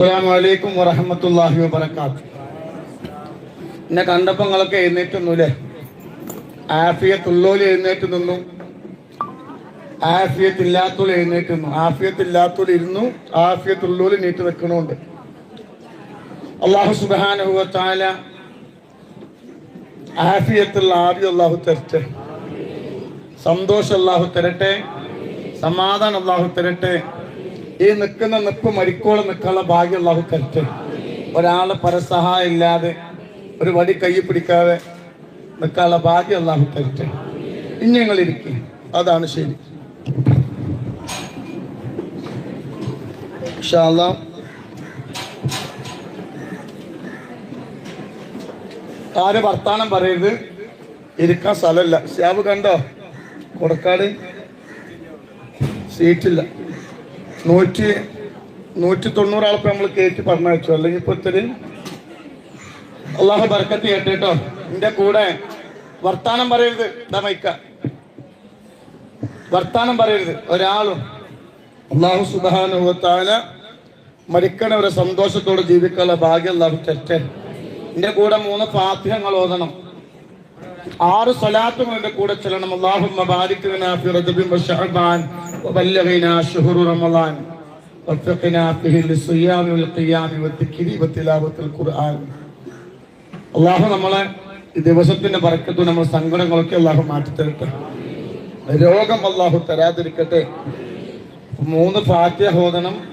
അസ്സലാമലൈക്കും വറഹമത്തല്ലാഹി വബർക്കാത്ത് എന്നെ കണ്ടപ്പോ നിങ്ങളൊക്കെ എഴുന്നേറ്റൊന്നുല്ലേ ആഫിയത്തുള്ളോൽ എഴുന്നേറ്റ് നിന്നു. ആഫിയത്ത് ഇല്ലാത്തോൽ എഴുന്നേറ്റ് നിന്നു. ആഫിയത്ത് ഇല്ലാത്തോൽ ഇരുന്നു. ആഫിയത്തുള്ളോൽ നീട്ട് വെക്കണമുണ്ട് അള്ളാഹു സുബാനുഭവത്താല ആഫിയത്തുള്ള ആവി അള്ളാഹു തരട്ടെ. സന്തോഷം അള്ളാഹു തരട്ടെ. സമാധാനം അള്ളാഹു തരട്ടെ. ഈ നിൽക്കുന്ന നിപ്പ് മരിക്കോളം നിൽക്കാനുള്ള ഭാഗ്യം അള്ളാഹു തരട്ടെ. ഒരാളെ പരസഹായം ഇല്ലാതെ ഒരു വടി കൈ പിടിക്കാതെ നിൽക്കാനുള്ള ഭാഗ്യം അള്ളാഹു തരട്ടെ. ഇനി ഞങ്ങൾ ഇരിക്കും. അതാണ് ശരി. ആര് വർത്താനം പറയരുത്? ഇരിക്കാൻ സ്ഥലമില്ല. ശ്യാബ് കണ്ടോ? കൊടുക്കാട്. സീറ്റില്ല. നൂറ്റി നൂറ്റി തൊണ്ണൂറ് ആൾക്ക് നമ്മൾ കയറ്റി പറഞ്ഞയച്ചു. അല്ലെങ്കിൽ ഇപ്പൊ ഇത്തിരി അള്ളാഹു ബർക്കത്ത് കേട്ടോ എന്റെ കൂടെ വർത്താനം പറയരുത്. എന്താ മൈക്ക. വർത്താനം പറയരുത്. ഒരാളും അള്ളാഹു സുബാനുഭവത്താല മരിക്കണവരെ സന്തോഷത്തോടെ ജീവിക്കാനുള്ള ഭാഗ്യം അള്ളാഹു തെറ്റേ എന്റെ കൂടെ മൂന്ന് ഫാത്തിഹങ്ങൾ ഓതണം. ആറ് സ്വലാത്തും എന്റെ കൂടെ ചെല്ലണം. അല്ലാഹുമ്മ ബാരിക് ലനാ ഫി رمضان. وفقنا فيه للصيام റമളാൻ والذكر ഫിഹി القرآن. അല്ലാഹു നമ്മളെ ദിവസത്തിന്റെ ബർക്കത്തും നമ്മുടെ സങ്കടങ്ങളൊക്കെ അല്ലാഹു മാറ്റി തരട്ടെ രോഗം അല്ലാഹു തരാതിരിക്കട്ടെ. മൂന്ന് ഫാത്തിഹ ഓതണം.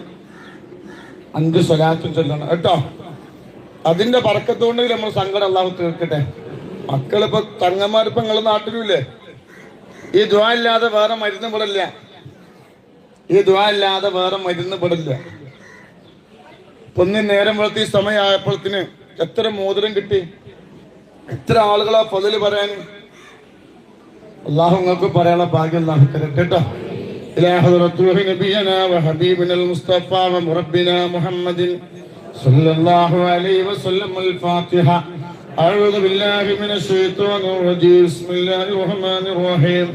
അഞ്ച് സ്വലാത്തും ചൊല്ലണം. കേട്ടോ? അതിന്റെ പറക്കത്തോണ്ട് നമ്മൾ സങ്കടം അല്ലാഹു തീർക്കട്ടെ. മക്കളിപ്പോ തങ്ങന്മാരിപ്പോ നിങ്ങളെ നാട്ടിലുമില്ലേ? ഈ ദ്വാ ഇല്ലാതെ വേറെ മരുന്ന് പെടില്ല ഈ ദ്വാ ഇല്ലാതെ വേറെ മരുന്ന് പെടില്ല ഇപ്പൊ ഒന്ന് നേരം വെളുത്ത് ഈ സമയമായപ്പോഴത്തിന് എത്ര മോതിരം കിട്ടി എത്ര ആളുകളാ പതില് പറയാൻ അള്ളാഹു നിങ്ങൾക്ക് പറയാനുള്ള ഭാഗ്യം അള്ളാഹു തരട്ടെ കേട്ടോ إلى حضرة روح نبينا وحبيبنا المصطفى ومربنا محمد صلى الله عليه وسلم الفاتحة أعوذ بالله من الشيطان الرجيم بسم الله الرحمن الرحيم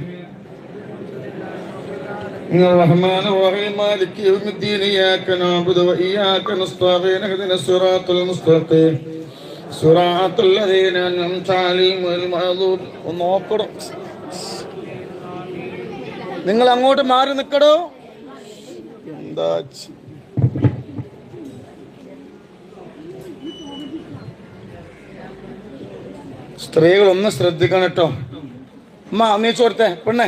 الرحمن الرحيم مالك يوم الدين إياك نعبد وإياك نستعين اهدنا الصراط المستقيم صراط الذين أنعمت عليهم غير المغضوب നോക്കണം നിങ്ങൾ അങ്ങോട്ട് മാറി നിൽക്കടോ എന്താ ചി- സ്ത്രീകൾ ഒന്ന് ശ്രദ്ധിക്കണം കേട്ടോ അമ്മ അന്നേച്ചു കൊടുത്തേ പെണ്ണേ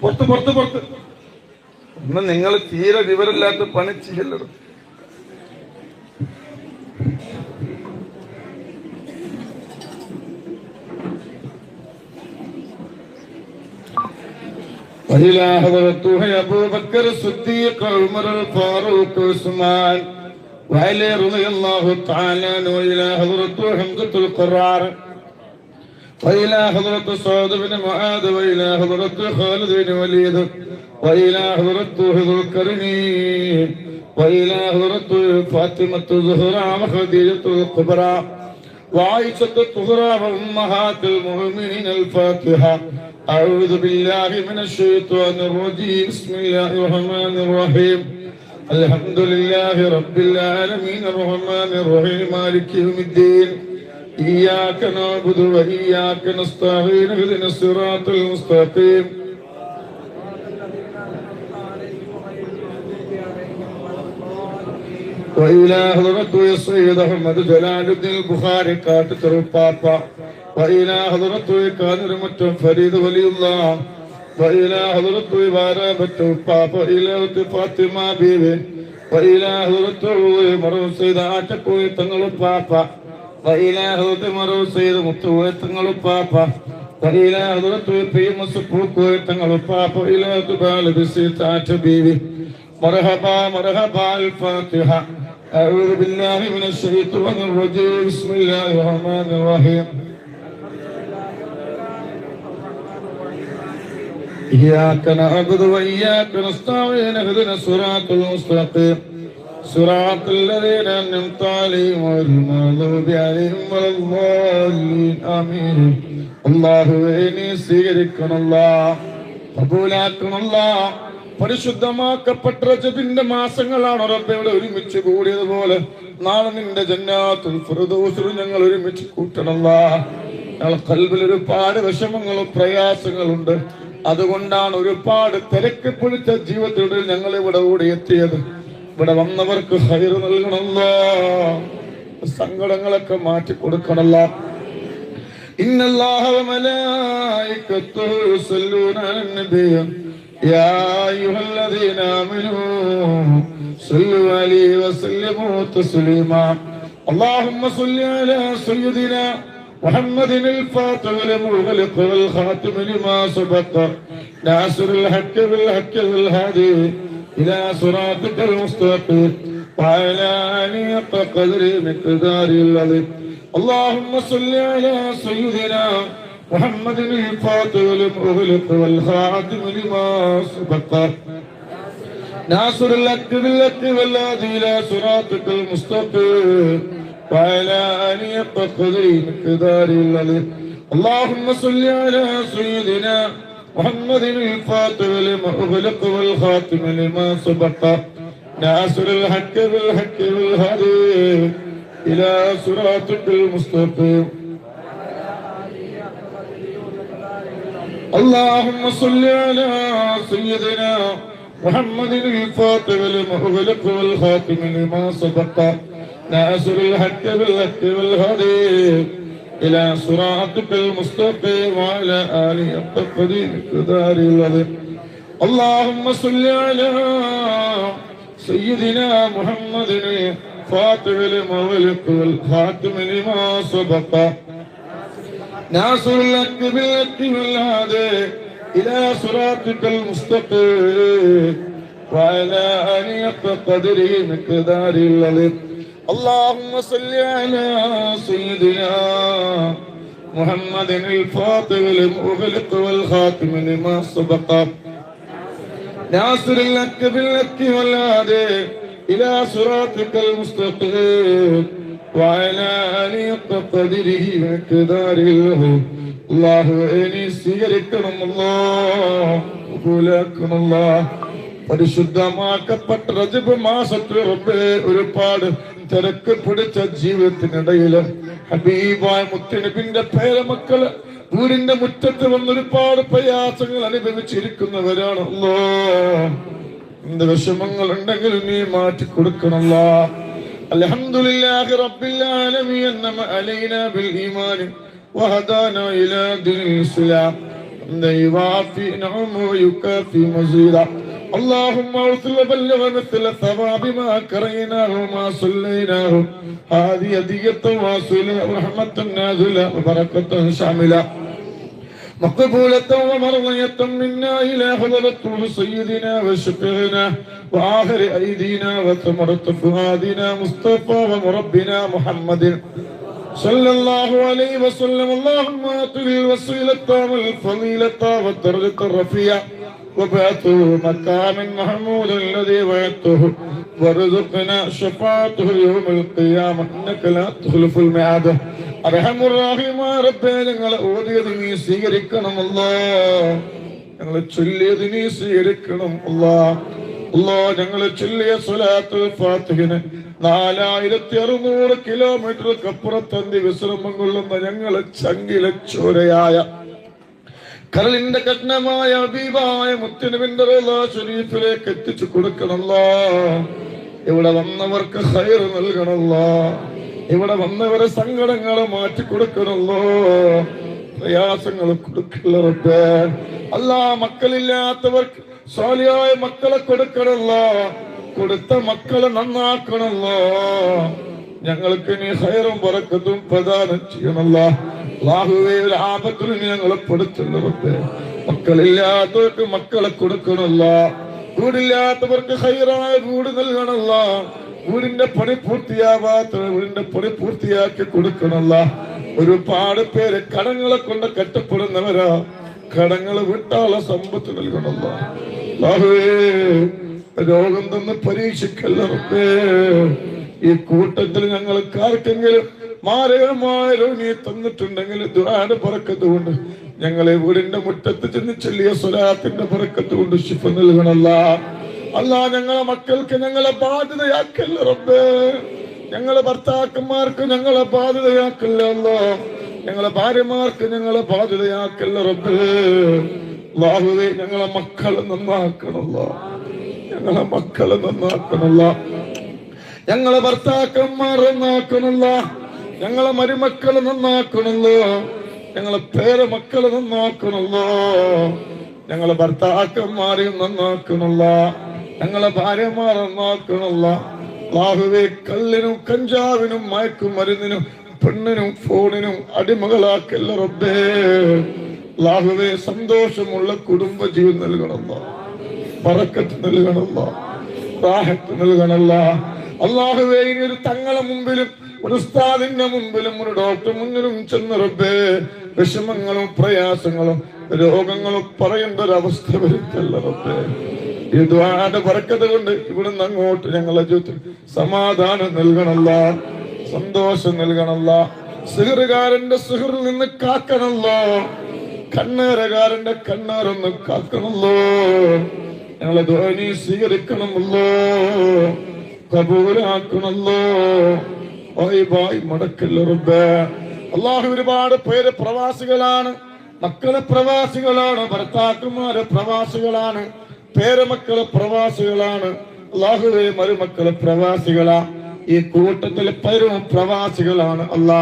പുറത്ത് പുറത്ത് പുറത്ത് ഇന്ന് നിങ്ങൾ തീരെ വിവരമില്ലാത്ത പണി ചെയ്യല്ലത് وإلى حضرته أبو بكر الصديق عمر الفاروق عثمان وعلي رضي الله تعالى عنه وإلى حضرته حمزة القرار وإلى حضرة سعود بن معاذ وإلى حضرة خالد بن وليد وإلى حضرة ذو القرنين وإلى حضرة فاطمة الزهراء وخديجة الكبرى وعائشة الطهرى وأمهات المؤمنين الفاتحة أعوذ بالله من الشيطان الرجيم بسم الله الرحمن الرحيم الحمد لله رب العالمين الرحمن الرحيم مالك يوم الدين إياك نعبد وإياك نستعين اهدنا الصراط المستقيم وإلى حضرة السيد أحمد جلال الدين البخاري قاتل بابا وإلى حضرة قادر متم فريد ولي الله وإلى حضرته بارا بتو بابا إلى فاطمة بيبي وإلى حضرة مرو سيد أتكوي تنغل بابا വൈലാഹോത്ത് മറോ ചെയ്ത് മുത്തുപോയ തങ്ങളും പാപ്പ وإلى حضرة القيم الصفوك ويتنغل الطاف إلى تبال بسيطات بيبي مرحبا مرحبا الفاتحة أعوذ بالله من الشيطان الرجيم بسم الله الرحمن الرحيم إياك نعبد وإياك نستعين اهدنا الصراط المستقيم صراط الذين أنعمت عليهم غير المغضوب عليهم ولا الضالين آمين അള്ളാഹുവേ നീ സ്വീകരിക്കണല്ല കബൂലാക്കണല്ല പരിശുദ്ധമാക്കപ്പെട്ട റജബിന്റെ മാസങ്ങളാണ് റബ്ബയുടെ ഒരുമിച്ച് കൂടിയതുപോലെ നാളെ നിന്റെ ജന്നാത്തുൽ ഫിർദൗസിൽ ഞങ്ങൾ ഒരുമിച്ച് കൂട്ടണല്ല ഞങ്ങൾ കൽവിൽ ഒരുപാട് വിഷമങ്ങളും പ്രയാസങ്ങളുണ്ട് അതുകൊണ്ടാണ് ഒരുപാട് തിരക്ക് പിടിച്ച ജീവിതത്തിലൂടെ ഞങ്ങൾ ഇവിടെ കൂടി എത്തിയത് ഇവിടെ വന്നവർക്ക് ഹൈർ നൽകണല്ലോ സങ്കടങ്ങളൊക്കെ മാറ്റി കൊടുക്കണല്ലോ إن الله وملائكته يصلون على النبي يا أيها الذين آمنوا صلوا عليه وسلموا تسليما اللهم صل على سيدنا محمد الفاتح المغلق والخاتم لما سبق ناصر الحق بالحق والهادي إلى صراطك المستقيم. وعلى آله قدر مقدار العظيم اللهم صل على سيدنا محمد الفاتح المغلق والخاتم لما سبق. ناصر الحق بالحق والهادي إلى صراطك المستقيم. وعلى اله قدر مقدار العظيم اللهم صل على سيدنا محمد الفاتح لما أغلق والخاتم لما سبق. ناصر الحق بالحق والهادي إلى صراطك المستقيم. اللهم صل على سيدنا محمد الفاتح لما أغلق والخاتم لما سبق. ناصر الحق بالحق والهدي إلى صراطك المستقيم وعلى آله التقديم كدار العظيم اللهم صل على سيدنا محمد الفاتح لما أغلق والخاتم لما سبق ناصر لك بالحق والهادي إلى صراطك المستقيم وعلى آله قدره مقدار العظيم اللهم صل على سيدنا محمد الفاطر المغلق والخاتم لما سبق ناصر لك بالحق والهادي إلى صراطك المستقيم وعلى آله قدره مقداره الله إني സ്വീകരിക്കണം അല്ലാഹ് പരിശുദ്ധമാക്കപ്പെട്ട റജബ് മാസത്തിൽ റബ്ബേ ഒരുപാട് തിരക്ക് പിടിച്ച ജീവിതത്തിനിടയിൽ ഹബീബായ മുത്തനബിന്റെ പേരമക്കൾ വീടിന്റെ മുറ്റത്ത് വന്ന് ഒരുപാട് പ്രയാസങ്ങൾ അനുഭവിച്ചിരിക്കുന്നവരാണ്. അല്ലോ എന്ത് വിഷമങ്ങൾ ഉണ്ടെങ്കിലും നീ മാറ്റി കൊടുക്കണല്ല അലഹമുല്ലാഹി റബ്ബില്ലാലമീൻ നമ്മ അലൈന ബിൽ ഈമാനി വഹദാന ഇലാ ദിൽ ഇസ്ലാം അന്ത യുവാഫി നഅമു യുകാഫി اللهم اغفر وبلغ مثل ثواب ما كريناه وما صليناه. هذه هدية واصلة ورحمة نازلة وبركة شاملة. مقبولة ومرضية منا إلى حضرة سيدنا وشفيعنا وآخر أيدينا وثمرة فؤادنا مصطفى ومربنا محمد. صلى الله عليه وسلم. اللهم آتنا الوسيلة والفضيلة والدرجة الرفيعة. وبعثه مكان محمود الذي وعدته وارزقنا شفاعته يوم القيامة إنك لا تخلف الميعاد أرحم الراحم ربي ഞങ്ങളെ ഓതിയത് നീ സ്വീകരിക്കണമല്ലോ ഞങ്ങളെ ചൊല്ലിയത് നീ സ്വീകരിക്കണം അല്ലാ അല്ലോ ഞങ്ങളെ ചൊല്ലിയ സ്വലാത്തുൽ ഫാത്തിഹിന് നാലായിരത്തി അറുന്നൂറ് കിലോമീറ്റർക്ക് അപ്പുറത്തന്തി വിശ്രമം കൊള്ളുന്ന ഞങ്ങളെ ചങ്കിലെ ചോരയായ കരളിന്റെ കഠിനമായ അതീവായ മുത്തനുവിന്റെ ശരീരത്തിലേക്ക് എത്തിച്ചു കൊടുക്കണല്ല ഇവിടെ വന്നവർക്ക് ഹൈർ നൽകണല്ല ഇവിടെ വന്നവരെ സങ്കടങ്ങളെ മാറ്റി കൊടുക്കണല്ലോ പ്രയാസങ്ങൾ കൊടുക്കില്ല അല്ല മക്കളില്ലാത്തവർക്ക് സ്വാലിയായ മക്കളെ കൊടുക്കണല്ലോ കൊടുത്ത മക്കളെ നന്നാക്കണല്ലോ ഞങ്ങൾക്ക് നീ ഹൈറും പറക്കത്തും പ്രദാനം ചെയ്യണല്ലോ അള്ളാഹുവേ ഒരു ഞങ്ങളെ പെടുത്തുന്നു റബ്ബേ. മക്കളില്ലാത്തവർക്ക് മക്കളെ കൊടുക്കണല്ല വീടില്ലാത്തവർക്ക് ഹൈറായ വീട് നൽകണല്ല വീടിന്റെ പണി പൂർത്തിയാവാത്ത വീടിന്റെ പണി പൂർത്തിയാക്കി കൊടുക്കണല്ല ഒരുപാട് പേര് കടങ്ങളെ കൊണ്ട് കെട്ടപ്പെടുന്നവരാ. കടങ്ങൾ വിട്ടാളെ സമ്പത്ത് നൽകണല്ല അല്ലാഹുവേ, രോഗം തന്ന് പരീക്ഷിക്കല്ലേ. ഈ കൂട്ടത്തിൽ ഞങ്ങൾക്ക് ആർക്കെങ്കിലും മാരകമായ നീ തന്നിട്ടുണ്ടെങ്കിൽ ദുരാട് പറക്കത്തുകൊണ്ട് ഞങ്ങളെ വീടിന്റെ മുറ്റത്ത് ചെന്ന് ചെല്ലിയ സ്വലാത്തിന്റെ പറക്കത്തുകൊണ്ട് ശിഫ നൽകണല്ല അല്ല ഞങ്ങളെ മക്കൾക്ക് ഞങ്ങളെ ബാധ്യതയാക്കല്ല റബ്ബേ. ഞങ്ങളെ ഭർത്താക്കന്മാർക്ക് ഞങ്ങളെ ബാധ്യതയാക്കല്ല അല്ലോ. ഞങ്ങളെ ഭാര്യമാർക്ക് ഞങ്ങളെ ബാധ്യതയാക്കല്ല റബ്ബേ. അല്ലാഹുവേ ഞങ്ങളെ മക്കളെ നന്നാക്കണല്ലോ ഞങ്ങളെ മക്കളെ നന്നാക്കണല്ലോ ഞങ്ങളെ ഭർത്താക്കന്മാർ നന്നാക്കണല്ല ഞങ്ങളെ മരുമക്കളെ നന്നാക്കണല്ലോ. ഞങ്ങളെ പേരമക്കളെ നന്നാക്കണല്ലോ. ഞങ്ങളെ ഭർത്താക്കന്മാരെ നന്നാക്കണല്ല. ഞങ്ങളെ ഭാര്യമാരെ നന്നാക്കണല്ല. ബാഹുവേ കല്ലിനും കഞ്ചാവിനും മയക്കുമരുന്നിനും പെണ്ണിനും ഫോണിനും അടിമകളാക്കല്ല റബ്ബേ. ലാഹുവെ സന്തോഷമുള്ള കുടുംബ ജീവൻ നൽകണല്ലോ. പറക്കത്ത് നൽകണല്ല. റാഹത്ത് നൽകണല്ല. അള്ളാഹുവേ ഇനി ഒരു തങ്ങളെ മുമ്പിലും ഉസ്താദിന്റെ മുമ്പിലും ഒരു ഡോക്ടർ മുന്നിലും ചെന്ന് റബ്ബേ വിഷമങ്ങളും പ്രയാസങ്ങളും രോഗങ്ങളും പറയേണ്ട ഒരു അവസ്ഥ വരുത്തല്ല റബ്ബേ. ഈ ദ്വാടെ പറക്കത് കൊണ്ട് ഇവിടുന്ന് അങ്ങോട്ട് ഞങ്ങളെ ജീവിതത്തിൽ സമാധാനം നൽകണല്ല സന്തോഷം നൽകണല്ല സിഹറുകാരന്റെ സിഹറിൽ നിന്ന് കാക്കണല്ലോ കണ്ണേരകാരന്റെ കണ്ണേറൊന്ന് കാക്കണല്ലോ. ഞങ്ങളെ ധോനി സ്വീകരിക്കണമല്ലോ കബൂലാക്കണല്ലോ. അള്ളാഹു ഒരുപാട് പേര് പ്രവാസികളാണ്. മക്കളെ പ്രവാസികളാണ്. ഭർത്താക്കന്മാരെ പ്രവാസികളാണ്. പേരമക്കളെ പ്രവാസികളാണ്. അള്ളാഹുവെ മരുമക്കളെ പ്രവാസികളാ. ഈ കൂട്ടത്തിൽ പരും പ്രവാസികളാണ് അല്ലാ.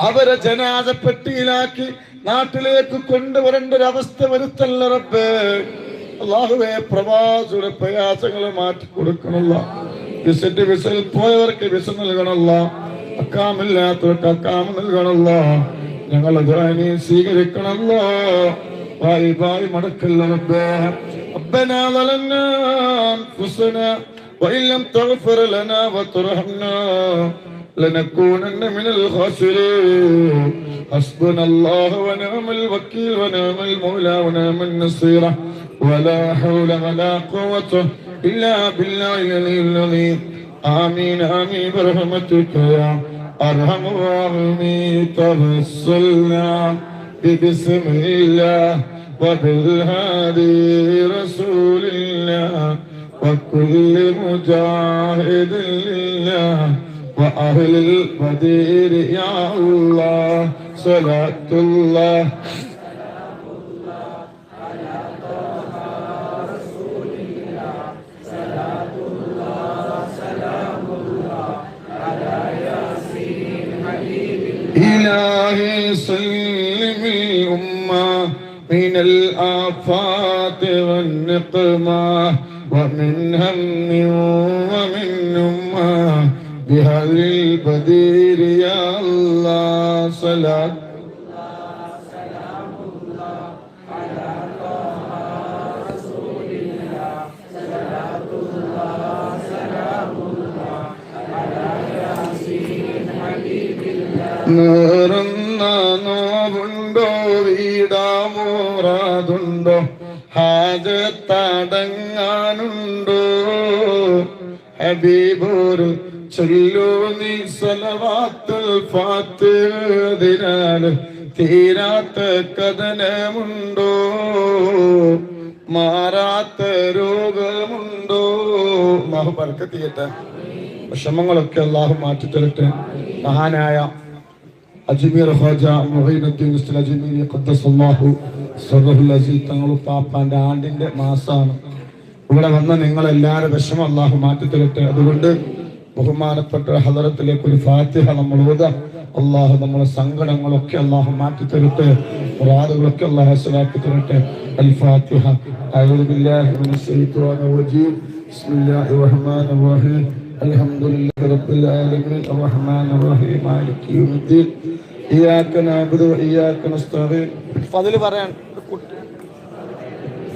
അവരെ ജനാദ പെട്ടിയിലാക്കി നാട്ടിലേക്ക് കൊണ്ടുവരേണ്ട ഒരു അവസ്ഥ വരുത്തല്ല റബ്ബേ. അള്ളാഹുവെ പ്രവാസിയുടെ പ്രയാസങ്ങളെ മാറ്റി കൊടുക്കണല്ല വിസിറ്റ് വിസയിൽ പോയവർക്ക് വിസ നൽകണല്ല അക്കാമില്ലാത്തവർക്ക് അക്കാമ നൽകണല്ല ഞങ്ങളെ ദ്വാനി സ്വീകരിക്കണല്ലോ വായി വായി മടക്കല്ല റബ്ബേ ربنا ظلمنا أنفسنا وإن لم تغفر لنا وترحمنا لنكونن من الخاسرين حسبنا الله ونعم الوكيل ونعم المولى ونعم النصير ولا حول ولا قوة إلا بالله العلي العظيم. آمين آمين. برحمتك يا أرحم الراحمين. توسلنا ببسم الله وبالهادي رسول الله وكل مجاهد لله وأهل البدير يا الله صلاة الله إلهي سلم الأمة من الآفات والنقمة ومن هم ومن أمة بهذا البدير يا الله صلاة നേറുന്ന നോവുണ്ടോ? വീടാമോറാതുണ്ടോ ഹാജത്തടങ്ങാനുണ്ടോ? ഹബീബൂർ ചൊല്ലു നീ സലവാത്തുൽ ഫാത്തിനാൽ തീരാത്ത കഥനമുണ്ടോ? മാറാത്ത രോഗമുണ്ടോ? ചെയ്യട്ടെ വിഷമങ്ങളൊക്കെ അള്ളാഹു മാറ്റിത്തരട്ടെ. മഹാനായ അജ്മീർ ഖാജ മുഹീനുദ്ദീൻ ഉസ്താദ് അജ്മീരി ഖദ്ദസല്ലാഹു സർറഹുൽ തങ്ങളു പാപ്പാന്റെ ആണ്ടിന്റെ മാസാണ്. ഇവിടെ വന്ന നിങ്ങളെല്ലാവരും വിഷമം അള്ളാഹു മാറ്റി തരട്ടെ അതുകൊണ്ട് ബഹുമാനപ്പെട്ട ഹദറത്തിലേക്ക് ഒരു ഫാത്തിഹ നമ്മൾ ഓതാം. അള്ളാഹു നമ്മളെ സങ്കടങ്ങളൊക്കെ അള്ളാഹു മാറ്റി തരട്ടെ റാദുകളൊക്കെ അള്ളാഹു ഹസലാക്കി തരട്ടെ അൽ ഫാത്തിഹ അലഹദില്ലാഹി ബിസ്മില്ലാഹിർ റഹ്മാനിർ റഹീം. الحمد لله رب العالمين الرحمن الرحيم مالك يوم الدين إياك نعبد وإياك نستعين فضل പറയാൻ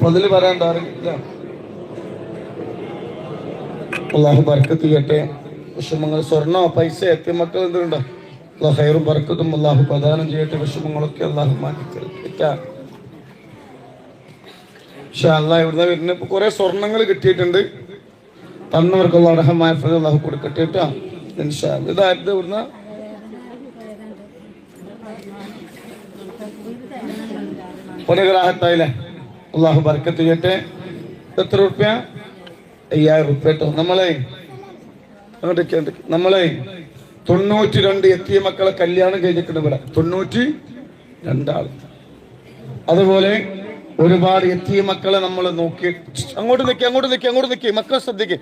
ഫതിൽ പറയാൻ അറിയില്ല. അള്ളാഹു ബർക്കത്ത് ചെയ്യട്ടെ. വിഷമങ്ങൾ സ്വർണോ പൈസ എത്തിയ മക്കൾ എന്തുണ്ടോ? അള്ളാഹ് ഹൈറും ബർക്കത്തും അള്ളാഹു പ്രദാനം ചെയ്യട്ടെ. വിഷമങ്ങളൊക്കെ അള്ളാഹു മാറ്റി പക്ഷെ അള്ളാഹ് ഇവിടുന്ന് വരുന്ന കുറെ സ്വർണങ്ങൾ കിട്ടിയിട്ടുണ്ട്. തന്നവർക്കുള്ള അർഹമായ ഫലം അള്ളാഹു കൊടുക്കട്ടെ. ഇതായിരുന്നു ഇവിടുന്ന്. പുനഗ്രാഹത്തായില്ലേ അള്ളാഹു ബർക്കത്ത് ചെയ്യട്ടെ. എത്ര റുപ്യ അയ്യായിരം റുപ്യ കേട്ടോ. നമ്മളെ. നമ്മളെ തൊണ്ണൂറ്റി രണ്ട് എത്തിയ മക്കളെ കല്യാണം കഴിഞ്ഞിട്ടുണ്ട് ഇവിടെ. തൊണ്ണൂറ്റി രണ്ടാൾ അതുപോലെ ഒരുപാട് എത്തിയ മക്കളെ നമ്മൾ നോക്കി. അങ്ങോട്ട് നിൽക്കി അങ്ങോട്ട് നിൽക്കി അങ്ങോട്ട് നിൽക്കി മക്കളെ ശ്രദ്ധിക്ക്.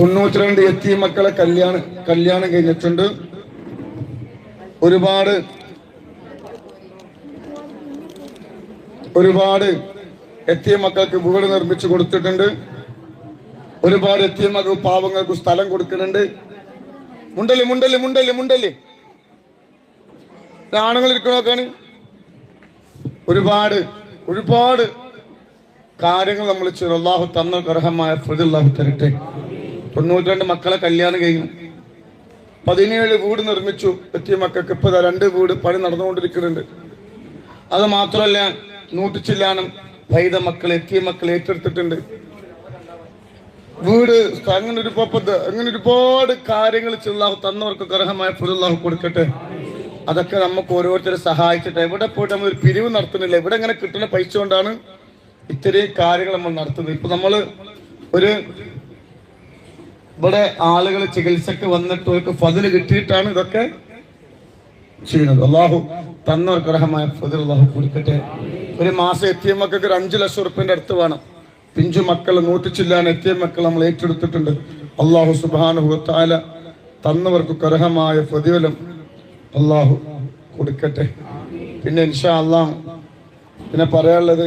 തൊണ്ണൂറ്റി രണ്ട് എത്തിയ മക്കളെ കല്യാണം കല്യാണം കഴിഞ്ഞിട്ടുണ്ട്. ഒരുപാട് ഒരുപാട് എത്തിയ മക്കൾക്ക് വീട് നിർമ്മിച്ചു കൊടുത്തിട്ടുണ്ട്. ഒരുപാട് എത്തിയ മക്കൾ പാവങ്ങൾക്ക് സ്ഥലം കൊടുക്കുന്നുണ്ട്. മുണ്ടൽ മുണ്ടൽ മുണ്ടൽ മുണ്ടൽ. ആണുങ്ങൾ ഇരിക്കണോക്കാണ് ഒരുപാട് ഒരുപാട് കാര്യങ്ങൾ നമ്മൾ ചെയ്തു. അള്ളാഹു തന്ന ഗർഹമായ അള്ളാഹു തരട്ടെ. തൊണ്ണൂറ്റിരണ്ട് മക്കളെ കല്യാണം കഴിഞ്ഞു. പതിനേഴ് വീട് നിർമ്മിച്ചു. എത്തിയ മക്കൾക്ക് ഇപ്പൊ രണ്ട് വീട് പണി നടന്നുകൊണ്ടിരിക്കുന്നുണ്ട്. അത് മാത്രമല്ല നൂറ്റിച്ചില്ലാനും വൈദ മക്കൾ എത്തിയ മക്കൾ ഏറ്റെടുത്തിട്ടുണ്ട്. വീട് അങ്ങനെ ഒരു അങ്ങനെ ഒരുപാട് കാര്യങ്ങൾ ചെല്ലാഹു തന്നവർക്ക് അർഹമായ പുതുല്ലാഹു കൊടുക്കട്ടെ. അതൊക്കെ നമുക്ക് ഓരോരുത്തരെ സഹായിച്ചിട്ട് എവിടെ പോയിട്ട് നമ്മൾ ഒരു പിരിവ് നടത്തുന്നില്ല. ഇവിടെ ഇങ്ങനെ കിട്ടുന്ന പൈസ കൊണ്ടാണ് ഇത്രയും കാര്യങ്ങൾ നമ്മൾ നടത്തുന്നത്. ഇപ്പൊ നമ്മൾ ഒരു ഇവിടെ ആളുകൾ ചികിത്സക്ക് വന്നിട്ട് അവർക്ക് ഫതിൽ കിട്ടിയിട്ടാണ് ഇതൊക്കെ ചെയ്യുന്നത്. അള്ളാഹു തന്നവർക്ക് അർഹമായ ഫതിൽ അള്ളാഹു കൊടുക്കട്ടെ. ഒരു മാസം എത്തിയ മക്കൾക്ക് ഒരു അഞ്ചു ലക്ഷം ഉറുപ്പിന്റെ അടുത്ത് വേണം. പിഞ്ചു മക്കൾ നൂറ്റിച്ചില്ലാൻ എത്തിയ മക്കൾ നമ്മൾ ഏറ്റെടുത്തിട്ടുണ്ട്. അള്ളാഹു സുബാനുഭവത്താല തന്നവർക്ക് അർഹമായ പ്രതിഫലം അള്ളാഹു കൊടുക്കട്ടെ. പിന്നെ ഇൻഷാ അള്ളാഹ് പിന്നെ പറയാനുള്ളത്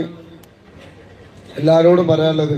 എല്ലാരോടും പറയാനുള്ളത്